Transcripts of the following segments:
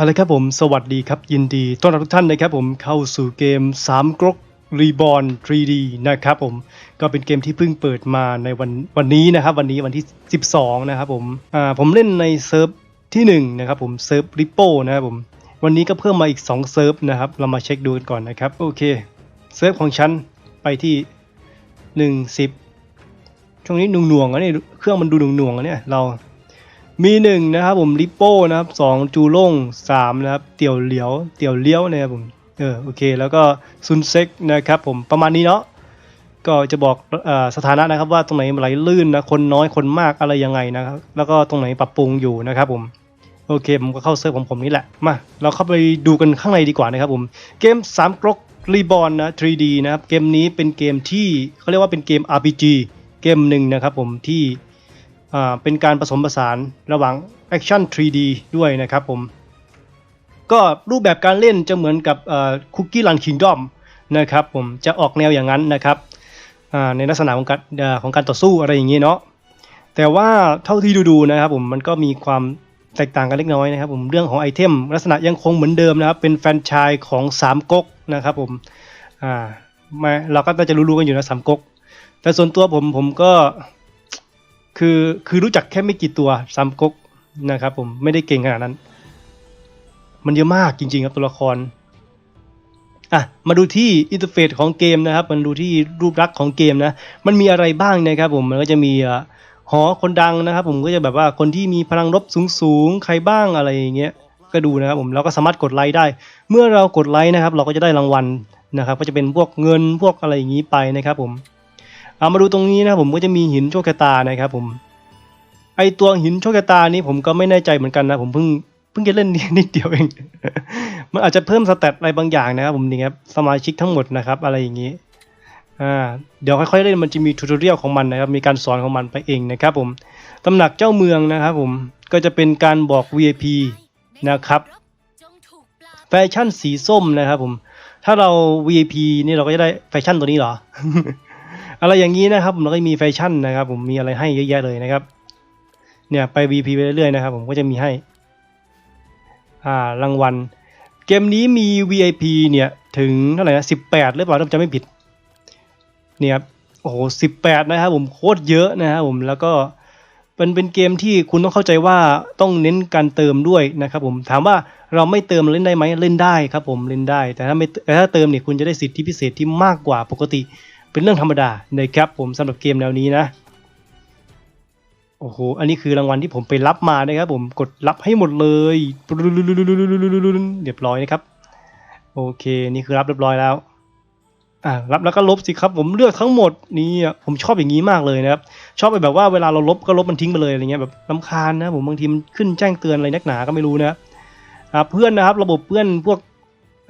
เอาละครับผม สวัสดีครับ ยินดี ต้อนรับทุกท่านนะครับผมเข้าสู่เกม 3กรกรีบอ r 3D นะครับผมก็เป็นเกมที่เพิ่งเปิดมาในวันวันนี้นะครับ วันนี้วันที่ 12 นะครับผมอ่าผมเล่นในเซิร์ฟที่ 1 นะครับผมเซิร์ฟริปโปนะครับผมวันนี้ก็เพิ่มมาอีก 2 เซิร์ฟนะครับ เรามาเช็คดูกันก่อนนะครับ โอเค เซิร์ฟของฉันไปที่ 1 10 ช่วงนี้หน่วงๆอะนี่เครื่องมันดูหน่วงๆอะเนี่ยเรา มีหนึ่งนะครับผมริปโป้นะครับสองจูล่งสามนะครับเตี่ยวเหลียวเตี่ยวเลี้ยวนะครับผมเออโอเค แล้วก็ซุนเซ็กนะครับผมประมาณนี้เนาะก็จะบอกอสถานะนะครับว่าตรงไหนไหลลื่นนะคนน้อยคนมากอะไรยังไงนะครับแล้วก็ตรงไหนปรับปรุงอยู่นะครับผมโอเคผมก็เข้าเซิร์ฟของผมนี่แหละมาเราเข้าไปดูกันข้างในดีกว่านะครับผมเกม3กรกรีบอ n นะ 3D นะครับเกมนี้เป็นเกมที่เขาเรียกว่าเป็นเกม RPG เกมหนึ่งนะครับผมที่ เป็นการผสมผสานระหว่างแอคชั่น 3D ด้วยนะครับผม ก็รูปแบบการเล่นจะเหมือนกับคุกกี้รันคิงดอมนะครับผมจะออกแนวอย่างนั้นนะครับอ่าในลักษณะของการของการต่อสู้อะไรอย่างนี้เนาะแต่ว่าเท่าที่ดูๆนะครับผมมันก็มีความแตกต่างกันเล็กน้อยนะครับผมเรื่องของไอเทมลักษณะยังคงเหมือนเดิมนะครับ เป็นแฟรนไชส์ของสามก๊กนะครับผมอ่ามาเราก็น่าจะรู้ๆกันอยู่นะสามก๊กแต่ส่วนตัวผมผมก็ คือคือรู้จักแค่ไม่กี่ตัวซัมก๊กนะครับผมไม่ได้เก่งขนาดนั้น มันเยอะมากจริง ๆ ครับตัวละครอะมาดูที่อินเทอร์เฟซของเกมนะครับ มันดูที่รูปลักษณ์ของเกมนะ มันมีอะไรบ้างนะครับผมมันก็จะมีอะหอคนดังนะครับ ผมก็จะแบบว่าคนที่มีพลังรบสูงๆใครบ้างอะไรอย่างเงี้ยก็ดูนะครับผมเราก็สามารถกดไลค์ได้ เมื่อเรากดไลค์นะครับ เราก็จะได้รางวัลนะครับ ก็จะเป็นพวกเงินพวกอะไรอย่างนี้ไปนะครับผม เอามาดูตรงนี้นะผมก็จะมีหินโชคชะตานะครับผมไอตัวหินโชคชะตานี้ผมก็ไม่แน่ใจเหมือนกันนะผมเพิ่งเพิ่งจะเล่นนิดเดียวเอง มันอาจจะเพิ่มสเตตอะไรบางอย่างนะครับผมนี่ครับสมาชิกทั้งหมดนะครับ อะไรอย่างนี้อ่าเดี๋ยวค่อยๆเล่นมันจะมีทูตเรียลของมันนะครับมีการสอนของมันไปเองนะครับผมตำหนักเจ้าเมืองนะครับผมก็จะเป็นการบอก VIP นะครับแฟชั่นสีส้มนะครับผมถ้าเรา VIP นี่เราก็จะได้แฟชั่นตัวนี้เหรอ อะไรอย่างนี้นะครับผมแล้วก็มีแฟชั่นนะครับ ผมมีอะไรให้เยอะแยะเลยนะครับ เนี่ยไป VP ไปเรื่อยๆนะครับผมก็จะมีให้อ่ารางวัล เกมนี้มี VIP เนี่ยถึงเท่าไหร่นะสิบแปดหรือเปล่าถ้าผมจำไม่ผิดเนี่ยครับโอ้โหสิบแปดนะครับผมโคตรเยอะนะครับผมแล้วก็เป็นเป็นเกมที่คุณต้องเข้าใจว่าต้องเน้นการเติมด้วยนะครับผมถามว่าเราไม่เติมเล่นได้ไหมเล่นได้ครับผมเล่นได้ แต่ถ้าไม่แต่ถ้าเติมเนี่ยคุณจะได้สิทธิพิเศษที่มากกว่าปกติ เป็นเรื่องธรรมดานะครับผมสำหรับเกมแนวนี้นะโอ้โห อันนี้คือรางวัลที่ผมไปรับมานะครับผม กดรับให้หมดเลย เรียบร้อยนะครับ โอเค นี่คือรับเรียบร้อยแล้ว อ่า รับแล้วก็ลบสิครับผมเลือกทั้งหมดนี่ผมชอบอย่างนี้มากเลยนะครับ ชอบไปแบบว่าเวลาเราลบก็ลบมันทิ้งไปเลยอะไรเงี้ยแบบลำคาญนะผมบางทีมันขึ้นแจ้งเตือนอะไรนักหนาก็ไม่รู้นะอ่าเพื่อนนะครับ ระบบเพื่อนพวก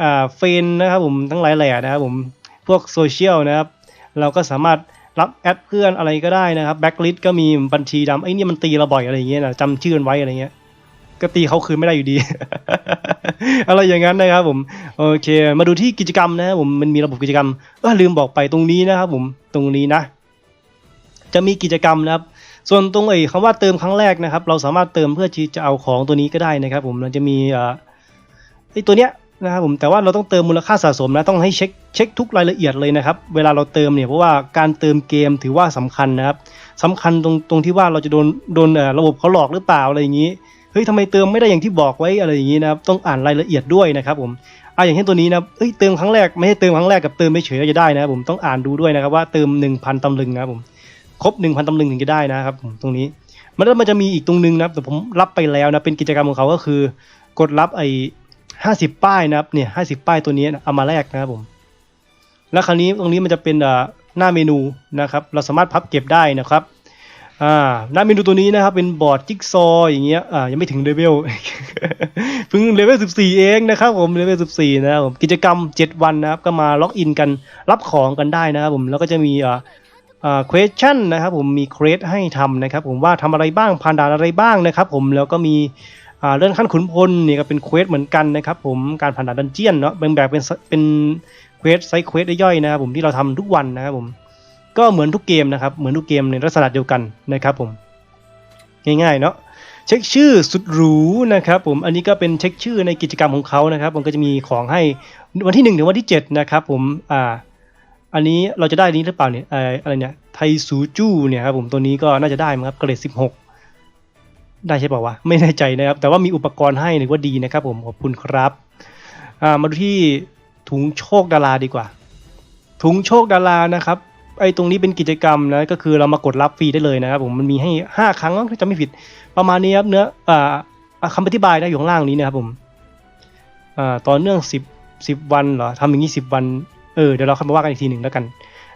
อ่าเฟนนะครับผมทั้งหลายแหล่นะครับผม พวกโซเชียลนะครับ เราก็สามารถรับแอดเพื่อนอะไรก็ได้นะครับแบ็กลิสก็มีบัญชีดำไอ้นี่มันตีเราบ่อยอะไรอย่างเงี้ยนะจำชื่อมันไว้อะไรเงี้ยก็ตีเขาคืนไม่ได้อยู่ดี อะไรอย่างนั้นนะครับผมโอเค มาดูที่กิจกรรมนะครับผมมันมีระบบกิจกรรมเออลืมบอกไปตรงนี้นะครับผมตรงนี้นะ จะมีกิจกรรมนะครับ ส่วนตรงไอ้คำว่าเติมครั้งแรกนะครับ เราสามารถเติมเพื่อที่จะเอาของตัวนี้ก็ได้นะครับ ผมมันจะมีอ่อไอ้ตัวเนี้ย นะครับผมแต่ว่าเราต้องเติมมูลค่าสะสมนะต้องให้เช็คเช็คทุกรายละเอียดเลยนะครับ เวลาเราเติมเนี่ยเพราะว่าการเติมเกมถือว่าสำคัญนะครับสำคัญตรงตรงที่ว่าเราจะโดนโดนระบบเขาหลอกหรือเปล่าอะไรอย่างนี้เฮ้ยทำไมเติมไม่ได้อย่างที่บอกไว้อะไรอย่างนี้นะครับต้องอ่านรายละเอียดด้วยนะครับผมอ่าอย่างเช่นตัวนี้นะเอ้ยเติมครั้งแรกไม่ให้เติมครั้งแรกกับเติมไม่เฉยๆจะได้นะครับผมต้องอ่านดูด้วยนะครับว่าเติม 1,000ตำลึงนะครับผมครบ 1,000ตำลึงถึงจะได้นะครับผมตรงนี้ มันแล้วมันจะมีอีกตรงนึงนะครับแต่ผมรับไปแล้วนะเป็นกิจกรรมของเขาก็คือกดรับไอ ห้าสิบป้ายนะครับเนี่ยห้าสิบป้ายตัวนี้เอามาแลกนะครับผม แล้วคราวนี้ตรงนี้มันจะเป็นหน้าเมนูนะครับ เราสามารถพับเก็บได้นะครับอ่าหน้าเมนูตัวนี้นะครับเป็นบอร์ดจิ๊กซออย่างเงี้ยอ่ายังไม่ถึงเลเวลเพิ่งเลเวลสิบสี่เองนะครับผมเลเวลสิบสี่นะครับผมกิจกรรมเจ็ดวันนะครับ ก็มาล็อกอินกันรับของกันได้นะครับผมแล้วก็จะมีอ่าอ่า question นะครับผมมี create ให้ทำนะครับ ผมว่าทำอะไรบ้างผ่านด่านอะไรบ้างนะครับ ผมแล้วก็มี เรื่องขั้นขุนพลนี่ก็เป็น quest เหมือนกันนะครับผมการผ่านด่านดันเจียนเนาะเป็นแบบเป็นเป็น quest ไซส์ quest ย่อยๆนะครับผมที่เราทำทุกวันนะครับผมก็เหมือนทุกเกมนะครับเหมือนทุกเกมในลักษณะเดียวกันนะครับผมง่ายๆเนาะเช็คชื่อสุดหรูนะครับผมอันนี้ก็เป็นเช็คชื่อในกิจกรรมของเขานะครับผมก็จะมีของให้วันที่1ถึงวันที่7นะครับผมอ่าอันนี้เราจะได้นี้หรือเปล่าเนี่ยเอ่ออะไรเนี่ยไทซูจูเนี่ยครับผมตัวนี้ก็น่าจะได้มั้งครับเกรด16 ได้ใช่เปล่าวะไม่แน่ใจนะครับ แต่ว่ามีอุปกรณ์ให้ถือว่าดีนะครับ ผมขอบคุณครับมาดูที่ถุงโชคดาราดีกว่า ถุงโชคดารานะครับไอ้ตรงนี้เป็นกิจกรรมนะก็คือเรามากดรับฟรีได้เลยนะครับผมมันมีให้ 5 ครั้งถ้าจำไม่ผิดประมาณนี้ครับเนื้ออ่าคำอธิบายนะอยู่ข้างล่างนี้นะครับผมอ่าต่อเนื่อง 10 10 วันเหรอทำอย่างนี้ 10 วันเออเดี๋ยวเราค่อยมาว่ากันอีกทีหนึ่งแล้วกัน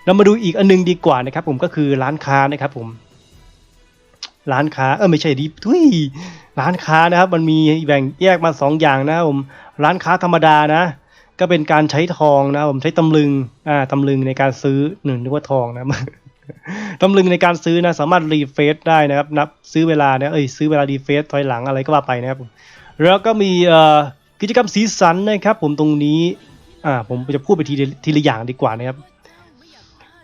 เรามาดูอีกอันหนึงดีกว่านะครับผมก็คือร้านค้านะครับผม ร้านค้าเออไม่ใช่ดิทุยร้านค้านะครับ มันมีแบ่งแยกมาสองอย่างนะครับผมร้านค้าธรรมดานะ ก็เป็นการใช้ทองนะครับผมใช้ตำลึงอ่าตำลึงในการซื้อหนึ่งนึกว่าทองนะตำลึงในการซื้อนะสามารถรีเฟซได้นะครับ นับซื้อเวลาเนี่ยเอ้ยซื้อเวลารีเฟซถอยหลังอะไรก็ว่าไปนะครับแล้วก็มีเอ่อกิจกรรมสีสันนะครับ ผมตรงนี้อ่าผมจะพูดไปทีทีละอย่างดีกว่านะครับ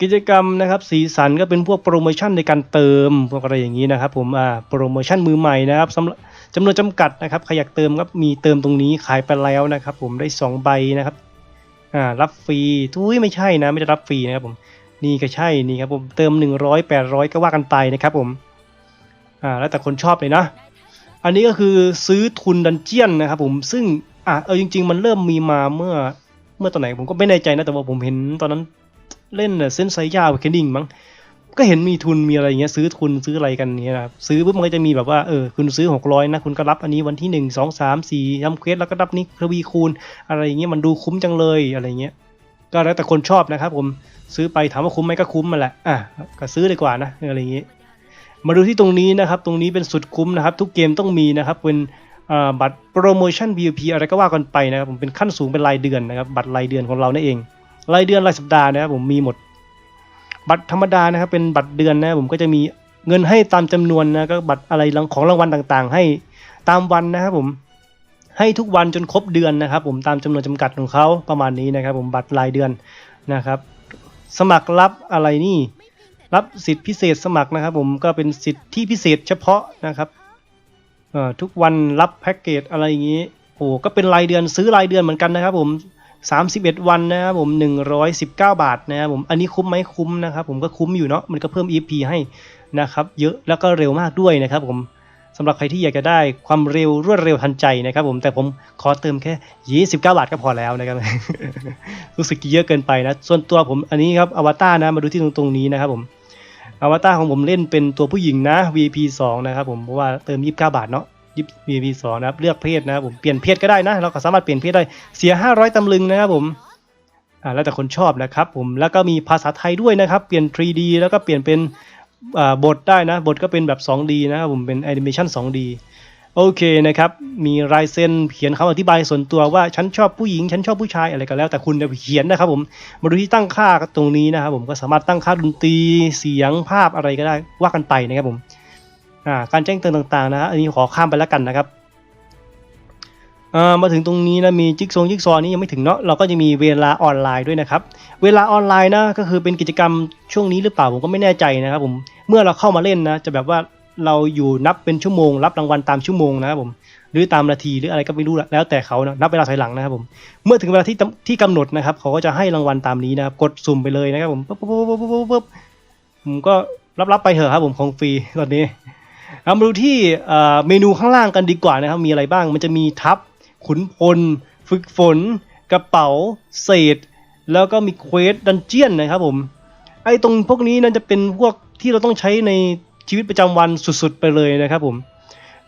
กิจกรรมนะครับสีสันก็เป็นพวกโปรโมชั่นในการเติมพวกอะไรอย่างนี้นะครับผมอ่าโปรโมชั่นมือใหม่นะครับสำหรับจำนวนจำกัดนะครับใครอยากเติมก็มีเติมตรงนี้ขายไปแล้วนะครับ ผมได้สองใบนะครับอ่ารับฟรีทุยไม่ใช่นะไม่ได้รับฟรีนะครับผมนี่ก็ใช่นี่ครับผมเติม 100 800 ก็ว่ากันไปนะครับผมอ่าแล้วแต่คนชอบเลยนะ อันนี้ก็คือซื้อทุนดันเจียนนะครับผมซึ่งอะเออจริง ๆ มันเริ่มมีมาเมื่อเมื่อตอนไหนผมก็ไม่แน่ใจนะแต่ว่าผมเห็นตอนนั้น เล่นเส้นไซย่าเคนดิงมั้งก็เห็นมีทุนมีอะไรอย่างเงี้ยซื้อทุนซื้ออะไรกันเนี้ยนะครับซื้อปุ๊บมันก็จะมีแบบว่าเออคุณซื้อ 600นะคุณก็รับอันนี้วันที่ 1 2 3 4ทำเควสแล้วก็รับนี้ทวีคูณ อะไรอย่างเงี้ยมันดูคุ้มจังเลยอะไรเงี้ยก็แล้วแต่คนชอบนะครับ ผมซื้อไปถามว่าคุ้มไหมก็คุ้มมาแหละอะก็ซื้อดีกว่านะอะไรอย่างเงี้ยมาดูที่ตรงนี้นะครับ ตรงนี้เป็นสุดคุ้มนะครับ ทุกเกมต้องมีนะครับเป็นบัตรโปรโมชั่น VIP อะไรก็ว่ากันไปนะครับผมเป็นขั้นสูงเป็นรายเดือนนะครับบัตรรายเดือนของเรานั่นเอง รายเดือนรายสัปดาห์นะครับผมมีหมด บัตรธรรมดานะครับ เป็นบัตรเดือนนะผมก็จะมีเงินให้ตามจำนวนนะก็บัตรอะไรของรางวัลต่างๆ ให้ตามวันนะครับผมให้ทุกวันจนครบเดือนนะครับ ผมตามจำนวนจำกัดของเขาประมาณนี้นะครับ ผมบัตรรายเดือนนะครับ สมัครรับอะไรนี่ รับสิทธิพิเศษสมัครนะครับ ผมก็เป็นสิทธิพิเศษเฉพาะนะครับทุกวันรับแพ็กเกจอะไรอย่างนี้โอ้ก็เป็นรายเดือนซื้อรายเดือนเหมือนกันนะครับ ผม 31 วันนะครับผม 119 บาทนะครับผม อันนี้คุ้มไหมคุ้มนะครับผมก็คุ้มอยู่เนาะ มันก็เพิ่ม EP ให้นะครับ เยอะแล้วก็เร็วมากด้วยนะครับผมสำหรับใครที่อยากจะได้ความเร็วรวดเร็วทันใจนะครับผม แต่ผมขอเติมแค่ 29 บาทก็พอแล้วนะครับ รู้สึกเยอะเกินไปนะ ส่วนตัวผมอันนี้ครับอวตารนะ มาดูที่ตรงตรงนี้นะครับผม อวตารของผมเล่นเป็นตัวผู้หญิงนะ VP 2นะครับผม เพราะว่าเติม 29 บาทเนาะ ยิบ VP 2นะครับเลือกเพศนะครับผมเปลี่ยนเพศก็ได้นะ เราก็สามารถเปลี่ยนเพศได้เสีย 500ตำลึงนะครับผมอ่าแล้วแต่คนชอบนะครับผมแล้วก็มีภาษาไทยด้วยนะครับเปลี่ยน 3D แล้วก็เปลี่ยนเป็นอ่าบทได้นะบทก็เป็นแบบ 2D นะครับผมเป็นแอนิเมชัน 2D โอเคนะครับ มีลายเซ็นเขียนคำอธิบายส่วนตัวว่าฉันชอบผู้หญิง ฉันชอบผู้ชายอะไรก็แล้วแต่คุณจะเขียนนะครับผมมาดูที่ตั้งค่าตรงนี้นะครับผมก็สามารถตั้งค่าดนตรีเสียงภาพอะไรก็ได้ว่ากันไปนะครับผม การแจ้งเตือนต่างๆนะฮะอันนี้ขอข้ามไปแล้วกันนะครับอ่ามาถึงตรงนี้นะมีจิ๊กซงจิ๊กซอนี้ยังไม่ถึงเนาะเราก็จะมีเวลาออนไลน์ด้วยนะครับ เวลาออนไลน์นะก็คือเป็นกิจกรรมช่วงนี้หรือเปล่าผมก็ไม่แน่ใจนะครับผมเมื่อเราเข้ามาเล่นนะจะแบบว่าเราอยู่นับเป็นชั่วโมง รับรางวัลตามชั่วโมงนะครับผมหรือตามนาทีหรืออะไรก็ไม่รู้แล้วแต่เขานะนับเวลาถอยหลังนะครับผมเมื่อถึงเวลาที่ที่กำหนดนะครับเขาก็จะให้รางวัลตามนี้นะครับกดสุ่มไปเลยนะครับผมปุ๊บปุ๊บปุ๊บปุ๊บปุ๊บผมก็รับรับไปเถอะครับผมของฟรีตอนนี้ เรามาดูที่เมนูข้างล่างกันดีกว่านะครับ มีอะไรบ้าง มันจะมีทับ ขุนพล ฝึกฝน กระเป๋า เศษ แล้วก็มีเควสดันเจียนนะครับผม ไอ้ตรงพวกนี้นั่นจะเป็นพวกที่เราต้องใช้ในชีวิตประจำวันสุดๆไปเลยนะครับผม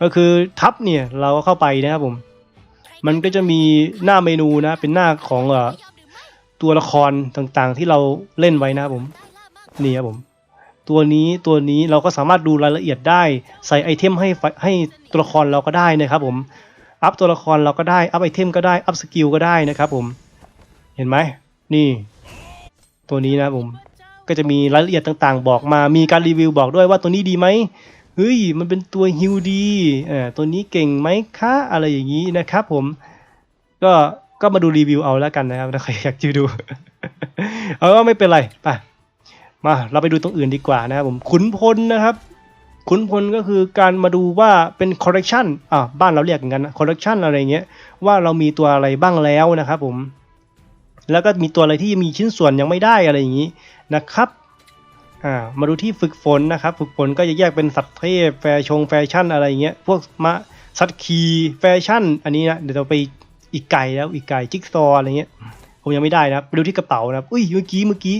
ก็คือทับเนี่ยเราก็เข้าไปนะครับผม มันก็จะมีหน้าเมนูนะ เป็นหน้าของอตัวละครต่างๆที่เราเล่นไว้นะครับผม นี่ครับผม ตัวนี้ตัวนี้เราก็สามารถดูรายละเอียดได้ใส่ไอเทมให้ให้ตัวละครเราก็ได้นะครับผมอัพตัวละครเราก็ได้อัพไอเทมก็ได้อัพสกิลก็ได้นะครับผมเห็นไหมนี่ ตัวนี้นะผมก็จะมีรายละเอียดต่างๆ บอกมามีการรีวิวบอกด้วยว่าตัวนี้ดีไหมเฮ้ยมันเป็นตัวฮิวดีเอ่อตัวนี้เก่งไหมคะอะไรอย่างนี้นะครับผมก็ก็มาดูรีวิวเอาแล้วกันนะครับถ้าใครอยากจะดู เอาว่าไม่เป็นไรไป มาเราไปดูตรงอื่นดีกว่านะครับผมขุนพลนะครับ ขุนพลก็คือการมาดูว่าเป็น correction อ่าบ้านเราเรียกอย่างนั้นนะ correction อะไรเงี้ยว่าเรามีตัวอะไรบ้างแล้วนะครับผม แล้วก็มีตัวอะไรที่มีชิ้นส่วนยังไม่ได้อะไรอย่างนี้นะครับอ่ามาดูที่ฝึกฝนนะครับ ฝึกฝนก็จะแยกเป็นสัตว์เทพแฟชงแฟชั่นอะไรเงี้ยพวกมะสัตว์คีแฟชั่น อันนี้นะเดี๋ยวเราไปอีกไก่แล้วอีกไก่จิ๊กซอว์อะไรเงี้ยผมยังไม่ได้นะครับไปดูที่กระเป๋านะครับอุ้ยเมื่อกี้เมื่อกี้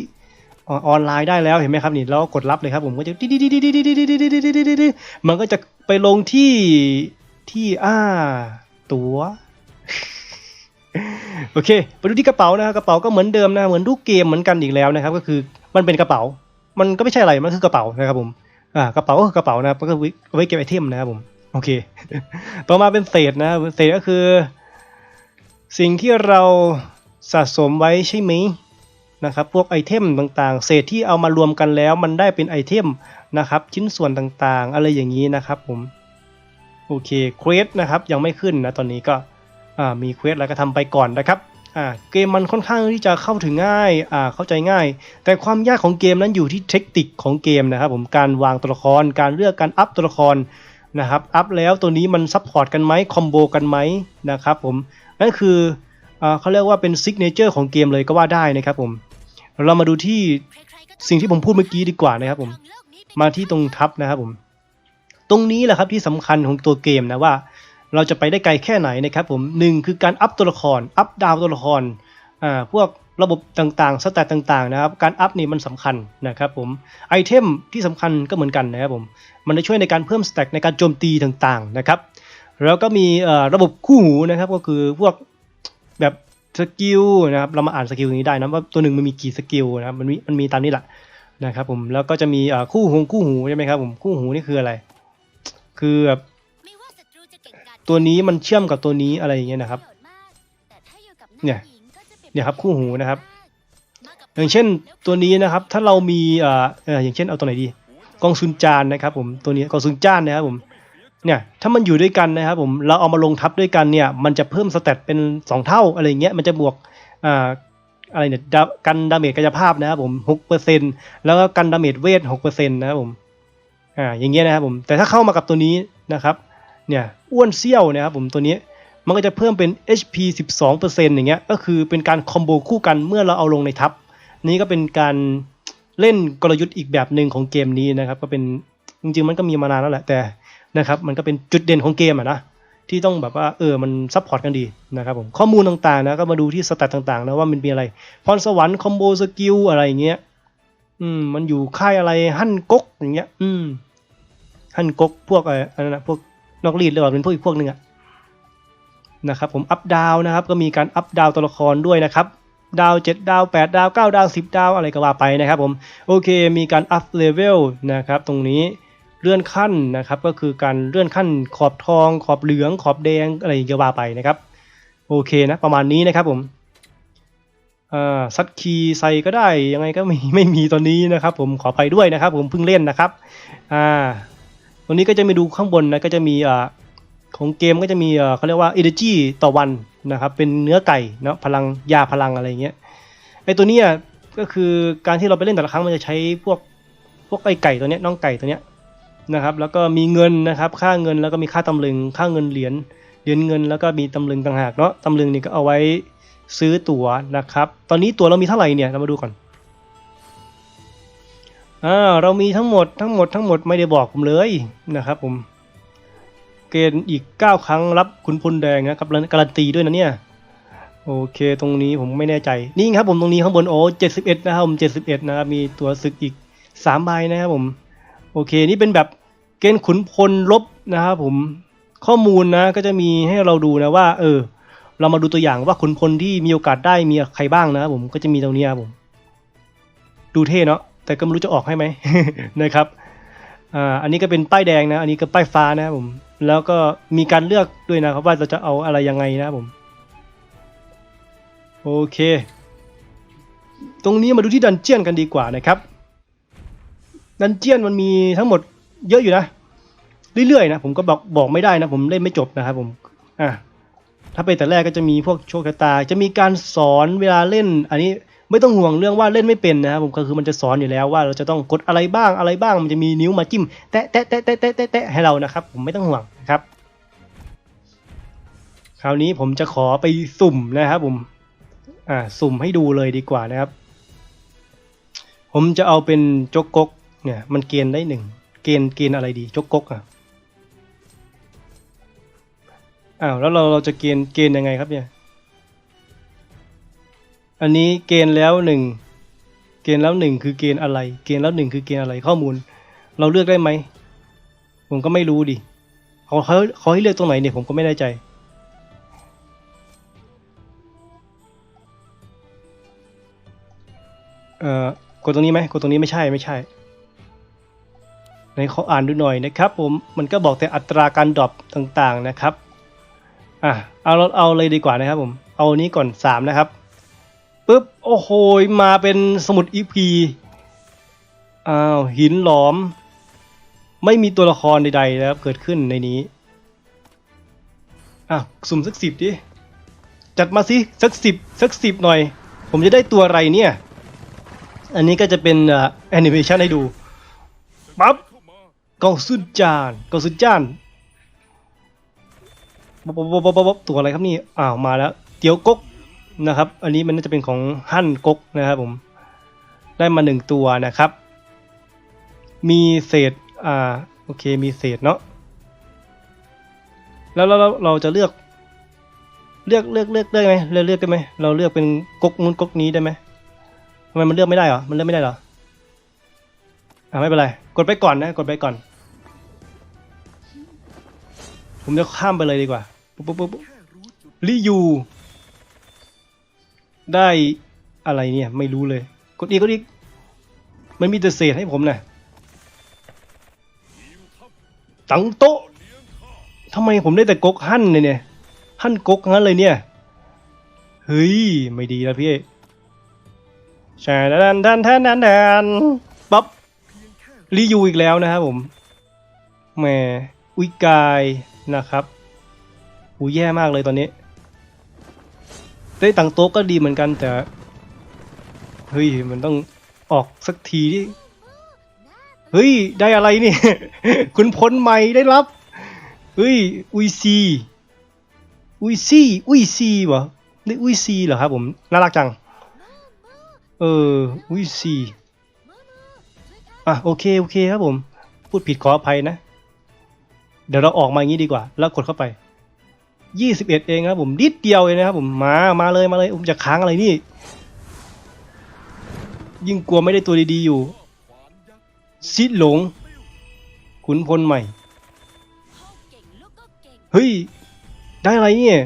ออนไลน์ได้แล้วเห็นไหมครับนี่เราก็กดรับเลยครับผมก็จะดิดิดิดิดิดิดิดิดิดิดิดิดิมันก็จะไปลงที่ที่อ่าตั๋วโอเคไปดูที่กระเป๋านะครับกระเป๋าก็เหมือนเดิมนะเหมือนทุกเกมเหมือนกันอีกแล้วนะครับ ก็คือมันเป็นกระเป๋า มันก็ไม่ใช่อะไรมันคือกระเป๋านะครับผมอ่ากระเป๋าก็คือกระเป๋านะครับก็ไว้เก็บไอเทมนะครับผมโอเค ต่อมาเป็นเศษนะเศษก็คือ สิ่งที่เราสะสมไว้ใช่ไหม นะครับพวกไอเทมต่างๆ เศษที่เอามารวมกันแล้วมันได้เป็นไอเทมนะครับชิ้นส่วนต่างๆ อะไรอย่างนี้นะครับผมโอเคเควสนะครับยังไม่ขึ้นนะตอนนี้ก็มีเควสแล้วก็ทำไปก่อนนะครับเกมมันค่อนข้างที่จะเข้าถึงง่ายเข้าใจง่าย แต่ความยากของเกมนั้นอยู่ที่เทคนิคของเกมนะครับผมการวางตัวละครการเลือกการอัพตัวละครนะครับอัพแล้วตัวนี้มันซัพพอร์ตกันไหมคอมโบกันไหมนะครับผมนั่นคืออเขาเรียกว่าเป็นซิกเนเจอร์ของเกมเลยก็ว่าได้นะครับผม เรามาดูที่สิ่งที่ผมพูดเมื่อกี้ดีกว่านะครับผม มาที่ตรงทับนะครับผม ตรงนี้แหละครับที่สำคัญของตัวเกมนะว่า เราจะไปได้ไกลแค่ไหนนะครับผมหนึ่งคือการอัพตัวละคร อัพดาวตัวละครอ่าพวกระบบต่างๆ สแตตต่างๆนะครับ การอัพนี่มันสำคัญนะครับผม ไอเทมที่สำคัญก็เหมือนกันนะครับผม มันจะช่วยในการเพิ่มสแต็กในการโจมตีต่างๆนะครับ แล้วก็มีเอ่อระบบคู่หูนะครับก็คือพวกแบบ สกิลนะครับเรามาอ่านสกิลนี้ได้นะว่าตัวหนึ่งมันมีกี่สกิลนะครับมันมีมันมีตามนี้แหละนะครับผมแล้วก็จะมีคู่หูคู่หูใช่ไหมครับผมคู่หูนี่คืออะไร คือแบบตัวนี้มันเชื่อมกับตัวนี้อะไรอย่างเงี้ยนะครับเนี่ยเนี่ยครับคู่หูนะครับ อย่างเช่นตัวนี้นะครับ ถ้าเรามีอ่อเอ่ออย่างเช่นเอาตัวไหนดี กองซุนจานนะครับผมตัวนี้กองซุนจานนะครับผม เนี่ยถ้ามันอยู่ด้วยกันนะครับผมเราเอามาลงทับด้วยกันเนี่ยมันจะเพิ่มสเตตเป็น 2 เท่าอะไรเงี้ยมันจะบวกอ่าอะไรเนี่ยดากันดาเมจกายภาพนะครับผมหกเปอร์เซ็นแล้วก็กันดาเมจเวทหกเปอร์เซ็นนะครับผมอ่าอย่างเงี้ยนะครับผมแต่ถ้าเข้ามากับตัวนี้นะครับเนี่ยอ้วนเซี่ยวนะครับผมตัวนี้มันก็จะเพิ่มเป็น HP 12%อย่างเงี้ยก็คือเป็นการคอมโบคู่กันเมื่อเราเอาลงในทับนี่ก็เป็นการเล่นกลยุทธ์อีกแบบหนึ่งของเกมนี้นะครับ ก็เป็นจริงๆมันก็มีมานานแล้วแหละแต่ นะครับมันก็เป็นจุดเด่นของเกมอะนะที่ต้องแบบว่าเออมันซัพพอร์ตกันดีนะครับผมข้อมูลต่างๆนะก็มาดูที่สแตตต่างๆนะว่ามันมีอะไรพรสวรรค์คอมโบสกิลอะไรอย่างเงี้ยอืมมันอยู่ค่ายอะไรหั่นก๊กอย่างเงี้ย อืมหั่นก๊กพวกอะไรอันนั้นนะพวกนอกรีดหรือเปล่าเป็นพวกอีกพวกหนึ่งอะนะครับผมอัพดาวนะครับก็มีการอัพดาวตัวละครด้วยนะครับดาว 7 ดาว 8 ดาว 9 ดาว 10 ดาว อะไรก็ว่าไปนะครับผม โอเค มีการอัพเลเวลนะครับ ตรงนี้ เลื่อนขั้นนะครับ ก็คือการเลื่อนขั้นขอบทอง ขอบเหลือง ขอบแดงอะไรก็ว่าไปนะครับ โอเคนะประมาณนี้นะครับผมซัดคีย์ใส่ก็ได้ยังไงก็ไม่ไม่มีตอนนี้นะครับ ผมขอไปด้วยนะครับ ผมเพิ่งเล่นนะครับอ่าตรงนี้ก็จะมีดูข้างบนนะก็จะมีอ่าของเกมก็จะมีเอ่อเขาเรียกว่า energy ต่อวันนะครับ เป็นเนื้อไก่เนาะพลังยาพลังอะไรเงี้ยไอตัวเนี้ยก็คือการที่เราไปเล่นแต่ละครั้งมันจะใช้พวกพวกไอไก่ตัวเนี้ยน้องไก่ตัวเนี้ย นะครับแล้วก็มีเงินนะครับค่าเงินแล้วก็มีค่าตำลึงค่าเงินเหรียญเหรียญเงินแล้วก็มีตำลึงต่างหากเนาะตำลึงนี่ก็เอาไว้ซื้อตั๋วนะครับ ตอนนี้ตั๋วเรามีเท่าไหร่เนี่ยเรามาดูก่อนอ่าเรามีทั้งหมดทั้งหมดทั้งหมดไม่ได้บอกผมเลยนะครับผมเกณฑ์อีก 9 ครั้งรับคุณพลแดงนะครับการันตีด้วยนะเนี่ยโอเคตรงนี้ผมไม่แน่ใจนี่ครับผมตรงนี้ข้างบนโอ้71นะครับผม71นะครับมีตัวศึกอีก3ใบนะครับผม โอเค นี่เป็นแบบเกณฑ์ขุนพลลบนะครับผมข้อมูลนะก็จะมีให้เราดูนะว่า เออ เรามาดูตัวอย่างว่าขุนพลที่มีโอกาสได้มีใครบ้างนะครับผมก็จะมีตรงนี้ครับผม ดูเท่เนาะแต่ก็ไม่รู้จะออกให้ไหมนะครับอ่าอันนี้ก็เป็นป้ายแดงนะ อันนี้ก็ป้ายฟ้านะครับผม แล้วก็มีการเลือกด้วยนะครับว่าเราจะเอาอะไรยังไงนะครับผมโอเค ตรงนี้มาดูที่ดันเจียนกันดีกว่านะครับ ดันเจียนมันมีทั้งหมดเยอะอยู่นะ เรื่อยๆนะผมก็บอกบอกไม่ได้นะ ผมเล่นไม่จบนะครับผมอะถ้าไปแต่แรกก็จะมีพวกโชคชะตา จะมีการสอนเวลาเล่น อันนี้ไม่ต้องห่วงเรื่องว่าเล่นไม่เป็นนะครับผมก็คือมันจะสอนอยู่แล้วว่าเราจะต้องกดอะไรบ้างอะไรบ้าง มันจะมีนิ้วมาจิ้มแตะแตะแตะแตะแตะแตะให้เรานะครับ ผมไม่ต้องห่วงนะครับ คราวนี้ผมจะขอไปสุ่มนะครับผมอ่าสุ่มให้ดูเลยดีกว่านะครับ ผมจะเอาเป็นโจกกก เนี่ยมันเกณฑ์ได้หนึ่งเกณฑ์เกณฑ์อะไรดีจกกกอะอ้าวแล้วเราเราจะเกณฑ์เกณฑ์ยังไงครับเนี่ยอันนี้เกณฑ์แล้วหนึ่งเกณฑ์แล้วหนึ่งคือเกณฑ์อะไร เกณฑ์แล้วหนึ่งคือเกณฑ์อะไรข้อมูล เราเลือกได้ไหมผมก็ไม่รู้ดิเขาเขาเขาให้เลือกตรงไหนเนี่ยผมก็ไม่แน่ใจเอ่อกดตรงนี้ไหมกดตรงนี้ไม่ใช่ไม่ใช่ ในเขาอ่านดูหน่อยนะครับผมมันก็บอกแต่อัตราการดรอปต่างๆนะครับอะเอาเราเอาเลยดีกว่านะครับผมเอานี้ก่อนสามนะครับปุ๊บโอ้โหมาเป็นสมุดอีพีอ้าวหินหลอม ไม่มีตัวละครใดๆนะครับเกิดขึ้นในนี้อะสุ่มสักสิบดิจัดมาสิสักสิบสักสิบหน่อย ผมจะได้ตัวอะไรเนี่ย อันนี้ก็จะเป็นแอนิเมชันให้ดูปั๊บ กองสุดจานกองสุดจานป๊บป๊บป๊บป๊บป๊บตัวอะไรครับนี่อ้าวมาแล้ว เตี๋ยวกกนะครับ อันนี้มันน่าจะเป็นของหั่นกกนะครับผม ได้มาหนึ่งตัวนะครับ มีเศษอ่าโอเคมีเศษเนาะแล้วเราเราจะเลือก เลือกเลือกเลือกได้ไหมเลือกเลือกได้ไหมเราเลือกเป็นกกนู้นกกนี้ได้ไหมทำไมมันเลือกไม่ได้เหรอมันเลือกไม่ได้เหรออ่าไม่เป็นไร กดไปก่อนนะ กดไปก่อน ผมจะข้ามไปเลยดีกว่าปุ๊บปุ๊บปุ๊บปุ๊บลิยูได้อะไรเนี่ย ไม่รู้เลย กดอีกกดอีกมันมีแต่เศษให้ผมนะตังโต๊ะทำไมผมได้แต่กกหั่นเลยเนี่ย หั่นกกงั้นเลยเนี่ย เฮ้ย ไม่ดีแล้วพี่ใช่ดันดันดันดันดันปั๊บรียูอีกแล้วนะครับผมแหมอุยกาย นะครับหูแย่มากเลยตอนนี้ ได้ตังโต๊ะก็ดีเหมือนกันแต่ เฮ้ย มันต้องออกสักทีดิเฮ้ย ได้อะไรนี่ คุณพลใหม่ได้รับ เฮ้ย อุยซี อุยซี อุยซีวะนี่อุยซีเหรอครับผม น่ารักจัง เออวิซี อะ โอเค โอเคครับผม พูดผิดขออภัยนะ เดี๋ยวเราออกมาอย่างนี้ดีกว่า แล้วกดเข้าไป 21 เองครับผมนิดเดียวเองนะครับผมมามาเลยมาเลยผมจะค้างอะไรนี่ ยิ่งกลัวไม่ได้ตัวดีๆอยู่ซิดหลง ขุนพลใหม่ เฮ้ย ได้อะไรเนี่ย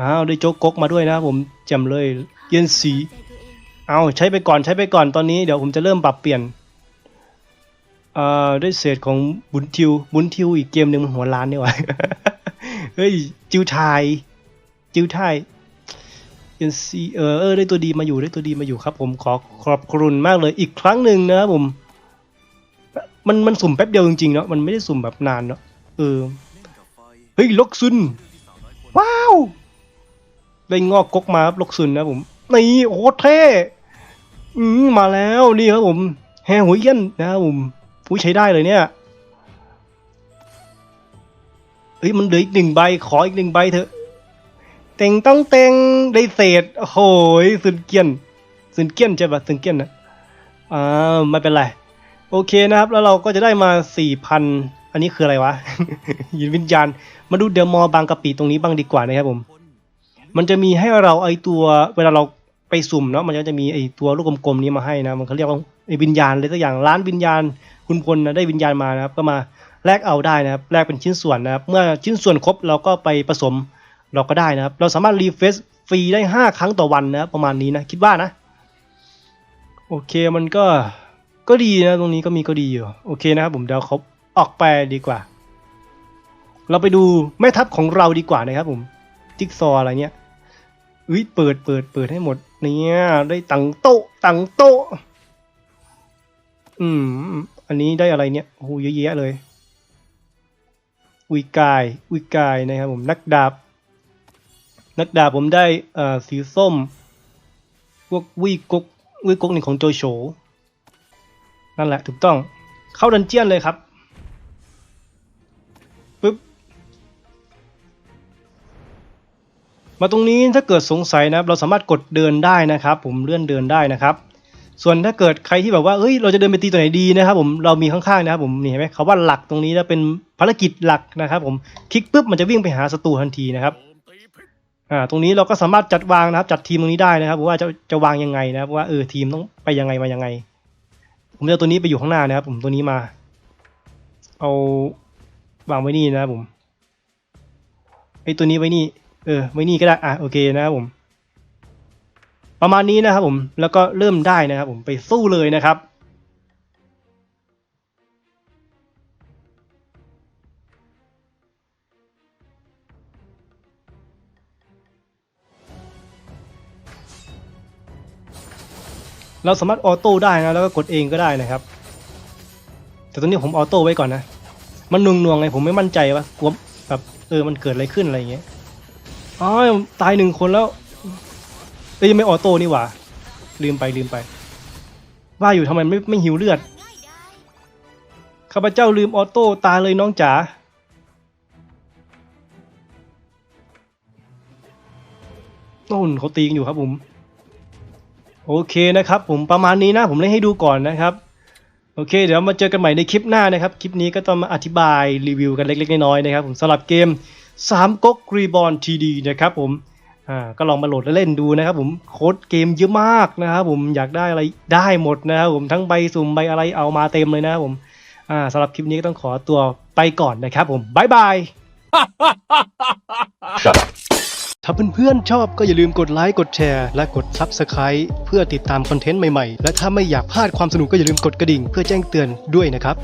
อ้าวได้โจ๊กก๊กมาด้วยนะผมจำเลย เย็นสี เอาใช้ไปก่อนใช้ไปก่อนตอนนี้เดี๋ยวผมจะเริ่มปรับเปลี่ยน เอ่อด้เศษของบุญทิว บุญทิวอีกเกมหนึ่งมันหัวล้านนี่หว่าเฮ้ยจิวไทยจิวไทยเอ็นซีเออเออได้ตัวดีมาอยู่ได้ตัวดีมาอยู่ครับผมขอขอบคุณมากเลยอีกครั้งหนึ่งนะครับผม มันมันสุ่มแป๊บเดียวจริงๆเนาะมันไม่ได้สุ่มแบบนานเนาะเออเฮ้ยลกซุนว้าวได้งอกกกมาครับลกซุนนะผมนี่โอ้เท่อืมมาแล้วนี่ครับผมแฮหัวเย็นนะครับผม ผู้ยใช้ได้เลยเนี่ยเฮ้ยมันเหลืออีกหนึ่งใบขออีกหนึ่งใบเถอะเต็งต้องเต็งได้เศษโอ้โหสุนเกียนสุนเกียนใช่ปะสุนเกียนนะอ่าไม่เป็นไร โอเคนะครับ แล้วเราก็จะได้มาสี่พันอันนี้คืออะไรวะยินวิญญาณ มาดูเดอะมอลบางกะปิตรงนี้บ้างดีกว่านะครับผม มันจะมีให้เราไอตัวเวลาเราไปสุ่มเนาะมันก็จะมีไอตัวลูกกลมๆนี้มาให้นะ มันเขาเรียกว่า ไอวิญญาณเลยตัวอย่างร้านวิญญาณ คุณพลนะได้วิญญาณมานะครับ ก็มาแลกเอาได้นะครับแลกเป็นชิ้นส่วนนะครับ เมื่อชิ้นส่วนครบเราก็ไปผสมเราก็ได้นะครับ เราสามารถรีเฟซฟรีได้ 5 ครั้งต่อวันนะครับประมาณนี้นะคิดว่านะ โอเคมันก็ก็ดีนะตรงนี้ก็มีก็ดีอยู่โอเคนะครับผมเดี๋ยวเขาออกไปดีกว่า เราไปดูแม่ทัพของเราดีกว่านะครับผมจิ๊กซออะไรเนี้ยอุ้ยเปิดเปิดเปิดให้หมดเนี่ยได้ตังโต๊ะตังโต๊ะ อืม อันนี้ได้อะไรเนี่ยโอ้โหเยอะแยะเลย อุยกาย อุยกายนะครับผม นักดาบ นักดาบผมได้อ่อสีส้ม พวกวีกกวีกกนี่ของโจโฉนั่นแหละ ถูกต้อง เข้าดันเจียนเลยครับปึ๊บ มาตรงนี้ถ้าเกิดสงสัยนะครับ เราสามารถกดเดินได้นะครับ ผมเลื่อนเดินได้นะครับ ส่วนถ้าเกิดใครที่แบบว่าเอ้ยเราจะเดินไปตีตัวไหนดีนะครับผมเรามีข้างๆนะครับผมนี่เห็นไหมเขาว่าหลักตรงนี้นะเป็นภารกิจหลักนะครับ ผมคลิกปุ๊บมันจะวิ่งไปหาศัตรูทันทีนะครับอ่าตรงนี้เราก็สามารถจัดวางนะครับ จัดทีมตรงนี้ได้นะครับว่าจะจะวางยังไงนะครับว่าเออทีมต้องไปยังไงมายังไง ผมจะตัวนี้ไปอยู่ข้างหน้านะครับ ผมตัวนี้มา เอาวางไว้นี่นะครับผมไอตัวนี้ไว้นี่ เออไว้นี่ก็ได้อะโอเคนะครับผม ประมาณนี้นะครับผมแล้วก็เริ่มได้นะครับผมไปสู้เลยนะครับเราสามารถออโต้ได้นะแล้วก็กดเองก็ได้นะครับ แต่ตอนนี้ผมออโต้ไว้ก่อนนะ มันหน่งนวงไงผมไม่มั่นใจว่ากลัวแบบเออมันเกิดอะไรขึ้นอะไรอย่างเงี้ยอ๋อตายหนึ่งคนแล้ว อ้ยยังไม่ออโต้นี่หว่า ลืมไปลืมไป ว่าอยู่ทำไมไม่ไม่หิวเลือด ข้าพเจ้าลืมออโต้ตายเลยน้องจ๋า โน่นเขาตีกันอยู่ครับผม โอเคนะครับ ผมประมาณนี้นะ ผมเล่นให้ดูก่อนนะครับ โอเค เดี๋ยวมาเจอกันใหม่ในคลิปหน้านะครับ คลิปนี้ก็ต้องมาอธิบายรีวิวกันเล็กๆน้อยๆนะครับ ผมสำหรับเกม3ก๊กรีบอลทีดีนะครับผม อ่าก็ลองมาโหลดและเล่นดูนะครับผมโค้ดเกมเยอะมากนะครับผมอยากได้อะไรได้หมดนะครับผมทั้งใบสุ่มใบอะไรเอามาเต็มเลยนะครับผมอ่าสำหรับคลิปนี้ก็ต้องขอตัวไปก่อนนะครับผมบ๊ายบาย ถ้าเพื่อนๆชอบก็อย่าลืมกดไลค์กดแชร์และกด Subscribe เพื่อติดตามคอนเทนต์ใหม่ๆ และถ้าไม่อยากพลาดความสนุกก็อย่าลืมกดกระดิ่ง เพื่อแจ้งเตือนด้วยนะครับ